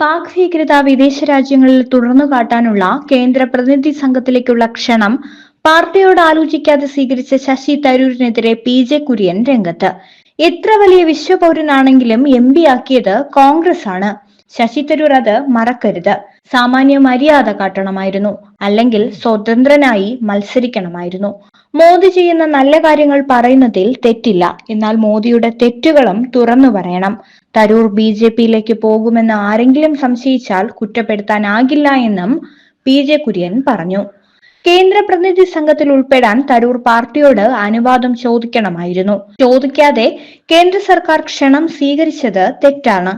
പാക് ഭീകരത വിദേശ രാജ്യങ്ങളിൽ തുടർന്നു കാട്ടാനുള്ള കേന്ദ്ര പ്രതിനിധി സംഘത്തിലേക്കുള്ള ക്ഷണം പാർട്ടിയോട് ആലോചിക്കാതെ സ്വീകരിച്ച ശശി തരൂരിനെതിരെ പി ജെ കുര്യൻ രംഗത്ത്. എത്ര വലിയ വിശ്വപൗരനാണെങ്കിലും എം പി ആക്കിയത് കോൺഗ്രസ് ആണ് ശശി തരൂർ അത് മറക്കരുത്. സാമാന്യ മര്യാദ കാട്ടണമായിരുന്നു. അല്ലെങ്കിൽ സ്വതന്ത്രനായി മത്സരിക്കണമായിരുന്നു. മോദി ചെയ്യുന്ന നല്ല കാര്യങ്ങൾ പറയുന്നതിൽ തെറ്റില്ല. എന്നാൽ മോദിയുടെ തെറ്റുകളും തുറന്നു പറയണം. തരൂർ ബി ജെ പിയിലേക്ക് പോകുമെന്ന് ആരെങ്കിലും സംശയിച്ചാൽ കുറ്റപ്പെടുത്താനാകില്ല എന്നും പി ജെ കുര്യൻ പറഞ്ഞു. കേന്ദ്ര പ്രതിനിധി സംഘത്തിൽ ഉൾപ്പെടാൻ തരൂർ പാർട്ടിയോട് അനുവാദം ചോദിക്കണമായിരുന്നു. ചോദിക്കാതെ കേന്ദ്ര സർക്കാർ ക്ഷണം സ്വീകരിച്ചത് തെറ്റാണ്.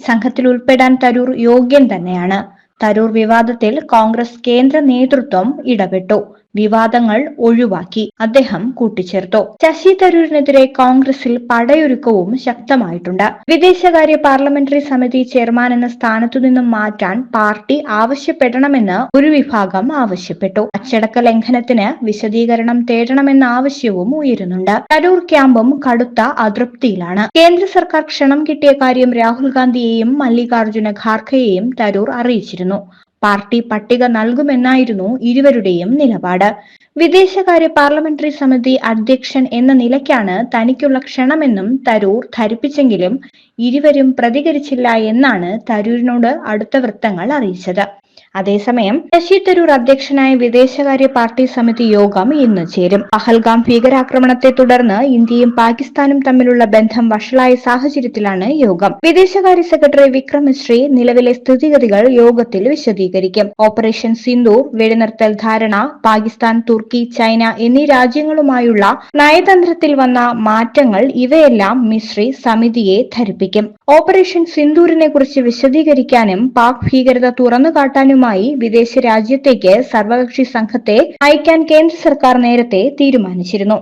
സംഘത്തിൽ ഉൾപ്പെടാൻ തരൂർ യോഗ്യൻ തന്നെയാണ്. തരൂർ വിവാദത്തിൽ കോൺഗ്രസ് കേന്ദ്ര നേതൃത്വം ഇടപെട്ടു വിവാദങ്ങൾ ഒഴിവാക്കി അദ്ദേഹം കൂട്ടിച്ചേർത്തു. ശശി തരൂരിനെതിരെ കോൺഗ്രസിൽ പടയൊരുക്കവും ശക്തമായിട്ടുണ്ട്. വിദേശകാര്യ പാർലമെന്ററി സമിതി ചെയർമാൻ എന്ന സ്ഥാനത്തു നിന്നും മാറ്റാൻ പാർട്ടി ആവശ്യപ്പെടണമെന്ന് ഒരു വിഭാഗം ആവശ്യപ്പെട്ടു. അച്ചടക്ക ലംഘനത്തിന് വിശദീകരണം തേടണമെന്ന ആവശ്യവും ഉയരുന്നുണ്ട്. തരൂർ ക്യാമ്പും കടുത്ത അതൃപ്തിയിലാണ്. കേന്ദ്ര സർക്കാർ ക്ഷണം കിട്ടിയ കാര്യം രാഹുൽ ഗാന്ധിയെയും മല്ലികാർജുന ഖാർഖയെയും തരൂർ അറിയിച്ചിരുന്നു. പാർട്ടി പട്ടിക നൽകുമെന്നായിരുന്നു ഇരുവരുടെയും നിലപാട്. വിദേശകാര്യ പാർലമെന്ററി സമിതി അധ്യക്ഷൻ എന്ന നിലയ്ക്കാണ് തനിക്കുള്ള ക്ഷണമെന്നും തരൂർ ധരിപ്പിച്ചെങ്കിലും ഇരുവരും പ്രതികരിച്ചില്ല എന്നാണ് തരൂരിനോട് അടുത്ത വൃത്തങ്ങൾ അറിയിച്ചത്. അതേസമയം ശശി തരൂർ അധ്യക്ഷനായ വിദേശകാര്യ പാർട്ടി സമിതി യോഗം ഇന്ന് ചേരും. പഹൽഗാം ഭീകരാക്രമണത്തെ തുടർന്ന് ഇന്ത്യയും പാകിസ്ഥാനും തമ്മിലുള്ള ബന്ധം വഷളായ സാഹചര്യത്തിലാണ് യോഗം. വിദേശകാര്യ സെക്രട്ടറി വിക്രം മിശ്രി നിലവിലെ സ്ഥിതിഗതികൾ യോഗത്തിൽ വിശദീകരിക്കും. ഓപ്പറേഷൻ സിന്ധു വെടിനിർത്തൽ ധാരണ പാകിസ്ഥാൻ തുർക്കി ചൈന എന്നീ രാജ്യങ്ങളുമായുള്ള നയതന്ത്രത്തിൽ വന്ന മാറ്റങ്ങൾ ഇവയെല്ലാം മിശ്രി സമിതിയെ ധരിപ്പിക്കും. ഓപ്പറേഷൻ സിന്ദൂരിനെ കുറിച്ച് വിശദീകരിക്കാനും പാക് ഭീകരത തുറന്നുകാട്ടാനും സഹായവുമായി വിദേശ രാജ്യത്തേക്ക് സർവകക്ഷി സംഘത്തെ അയക്കാൻ കേന്ദ്ര സർക്കാർ നേരത്തെ തീരുമാനിച്ചിരുന്നു.